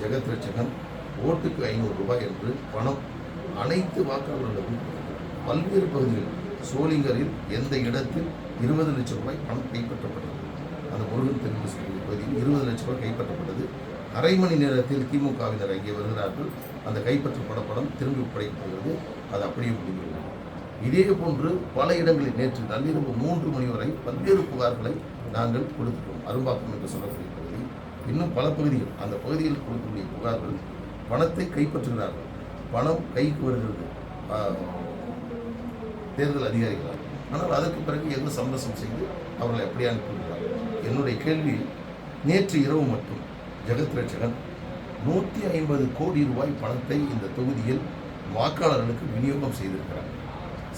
ஜெகத் ரட்சகன் ஓட்டுக்கு ஐநூறு ரூபாய் என்று பணம் அனைத்து வாக்காளர்களுக்கும் பல்வேறு பகுதிகளில் சோளிங்கரில் எந்த இடத்தில் இருபது லட்சம் ரூபாய் பணம் கைப்பற்றப்பட்டது? அந்த முருகன் தெற்கு பகுதியில் இருபது லட்சம் ரூபாய் கைப்பற்றப்பட்டது. அரை மணி நேரத்தில் திமுகவினர் அங்கே வருகிறார்கள். அந்த கைப்பற்றப்பட படம் திரும்பி ஒப்படைக்கப்படுகிறது அது அப்படியே முடிகிறது. இதே போன்று பல இடங்களில் நேற்று நள்ளிரவு மூன்று மணி வரை பல்வேறு புகார்களை நாங்கள் கொடுத்துட்டோம். அரும்பாக்கம் என்று சொல்லக்கூடிய இன்னும் பல பகுதிகள் அந்த பகுதியில் கொடுக்கக்கூடிய புகார்கள் பணத்தை கைப்பற்றுகிறார்கள். பணம் கைக்கு வருகிறது. தேர்தல் அதிகாரிகளால். ஆனால் அதற்கு பிறகு எந்த சமரசம் செய்து அவர்களை எப்படி அனுப்பிவிடுகிறார். என்னுடைய கேள்வி நேற்று இரவு மட்டும் ஜெகத் ரட்சகன் நூற்றி ஐம்பது கோடி ரூபாய் பணத்தை இந்த தொகுதியில் வாக்காளர்களுக்கு விநியோகம் செய்திருக்கிறார்.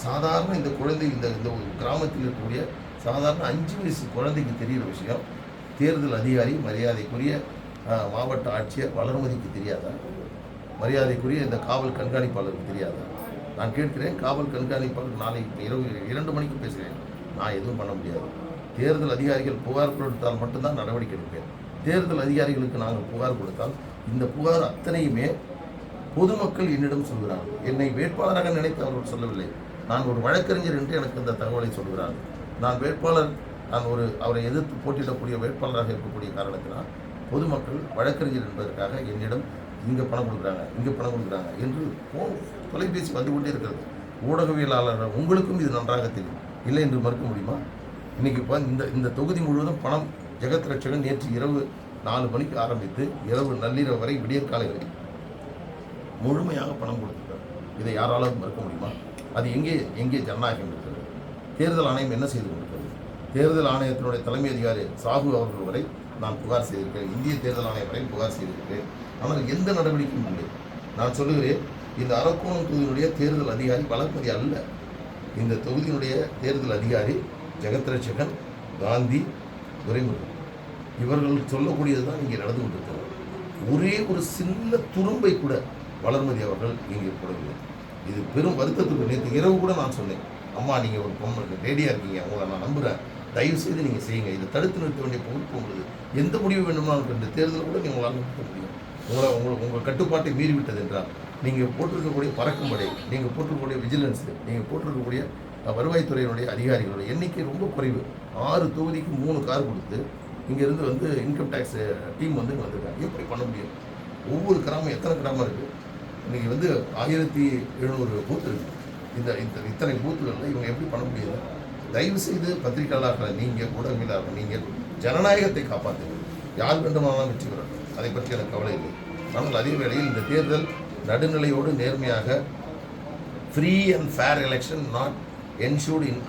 சாதாரண இந்த குழந்தை இந்த இந்த ஒரு கிராமத்தில் இருக்கக்கூடிய சாதாரண அஞ்சு வயசு குழந்தைக்கு தெரிகிற விஷயம் தேர்தல் அதிகாரி மரியாதைக்குரிய மாவட்ட ஆட்சியர் வளர்மதிக்கு தெரியாதா? மரியாதைக்குரிய இந்த காவல் கண்காணிப்பாளருக்கு தெரியாதா? நான் கேட்கிறேன் காவல் கண்காணிப்பாளர் நாளை இரவு இரண்டு மணிக்கு பேசுகிறேன். நான் எதுவும் பண்ண முடியாது. தேர்தல் அதிகாரிகள் புகார் கொடுத்தால் மட்டும்தான் நடவடிக்கை எடுப்பேன். தேர்தல் அதிகாரிகளுக்கு நாங்கள் புகார் கொடுத்தால் இந்த புகார் அத்தனையுமே பொதுமக்கள் என்னிடம் சொல்கிறார்கள். என்னை வேட்பாளராக நினைத்து அவர்கள் சொல்லவில்லை. நான் ஒரு வழக்கறிஞர் என்று எனக்கு இந்த தகவலை சொல்கிறார்கள். நான் வேட்பாளர் நான் ஒரு அவரை எதிர்த்து போட்டியிடக்கூடிய வேட்பாளராக இருக்கக்கூடிய காரணத்தினால் பொதுமக்கள் வழக்கறிஞர் என்பதற்காக என்னிடம் இங்கே பணம் கொடுக்குறாங்க இங்கே பணம் கொடுக்குறாங்க என்று போ தொலைபேசி வந்து கொண்டே இருக்கிறது. ஊடகவியலாளர் உங்களுக்கும் இது நன்றாக தெரியும். இல்லை என்று மறுக்க முடியுமா? இன்றைக்கி இப்போ இந்த இந்த தொகுதி முழுவதும் பணம் ஜெகத் ரட்சகன் நேற்று இரவு நாலு மணிக்கு ஆரம்பித்து இரவு நள்ளிரவு வரை விடியற்காலை வரை முழுமையாக பணம் கொடுத்துருக்கார். இதை யாராலும் மறுக்க முடியுமா? அது எங்கே எங்கே ஜனநாயகம் இருக்கிறது? தேர்தல் ஆணையம் என்ன செய்து கொண்டிருக்கிறது? தேர்தல் ஆணையத்தினுடைய தலைமை அதிகாரி சாகு அவர்கள் வரை நான் புகார் செய்திருக்கிறேன். இந்திய தேர்தல் ஆணையம் வரை புகார் செய்திருக்கிறேன். ஆனால் எந்த நடவடிக்கையும் இல்லை. நான் சொல்லுகிறேன் இந்த அரக்கோணம் தொகுதியினுடைய தேர்தல் அதிகாரி வளர்மதி அல்ல. இந்த தொகுதியினுடைய தேர்தல் அதிகாரி ஜெகத் ரட்சகன் காந்தி துரைமுருகன். இவர்கள் சொல்லக்கூடியது தான் இங்கே நடந்து கொண்டிருக்கிறது. ஒரே ஒரு சின்ன துரும்பை கூட வளர்மதி அவர்கள் இங்கே போடவில்லை. இது பெரும் வருத்தத்துக்கு நேற்று இரவு கூட நான் சொன்னேன் அம்மா நீங்கள் ஒரு பொம்மை ரெடியாக இருக்கீங்க. உங்களை நான் நம்புகிறேன் தயவு செய்து நீங்கள் செய்யுங்க. இதை தடுத்து நிறுத்த வேண்டிய பொறுப்பு உங்களுக்கு எந்த முடிவு வேண்டுமானாலும் இந்த தேர்தல் கூட நீங்கள் உங்களால் நிறுத்த முடியும். உங்களை உங்களுக்கு உங்கள் கட்டுப்பாட்டை மீறிவிட்டது என்றால் நீங்கள் போட்டிருக்கக்கூடிய பறக்கும் படை நீங்கள் போட்டிருக்கக்கூடிய விஜிலன்ஸு நீங்கள் போட்டிருக்கக்கூடிய வருவாய்த்துறையினுடைய அதிகாரிகளுடைய எண்ணிக்கை ரொம்ப குறைவு. ஆறு தொகுதிக்கு மூணு கார் கொடுத்து இங்கேருந்து வந்து இன்கம் டேக்ஸ் டீம் வந்து இங்கே வந்திருக்காங்க. எப்படி பண்ண முடியும்? ஒவ்வொரு கிராமம் எத்தனை கிராமம் இருக்குது இன்றைக்கி வந்து ஆயிரத்தி எழுநூறு பூத்து இருக்குது இந்த இந்த இத்தனை பூத்துகளில் இவங்க எப்படி பண்ண முடியுது தயவு செய்து பத்திரிகையாளர்களை நீங்கள் ஊடகங்களாக நீங்கள் ஜனநாயகத்தை காப்பாற்றுங்கள். யார் வேண்டுமானாலும் வெற்றி பெறட்டும் அதை பற்றி எனக்கு கவலை இல்லை. ஆனால் அதே வேளையில் இந்த தேர்தல் நடுநிலையோடு நேர்மையாக free and fair election not ensured in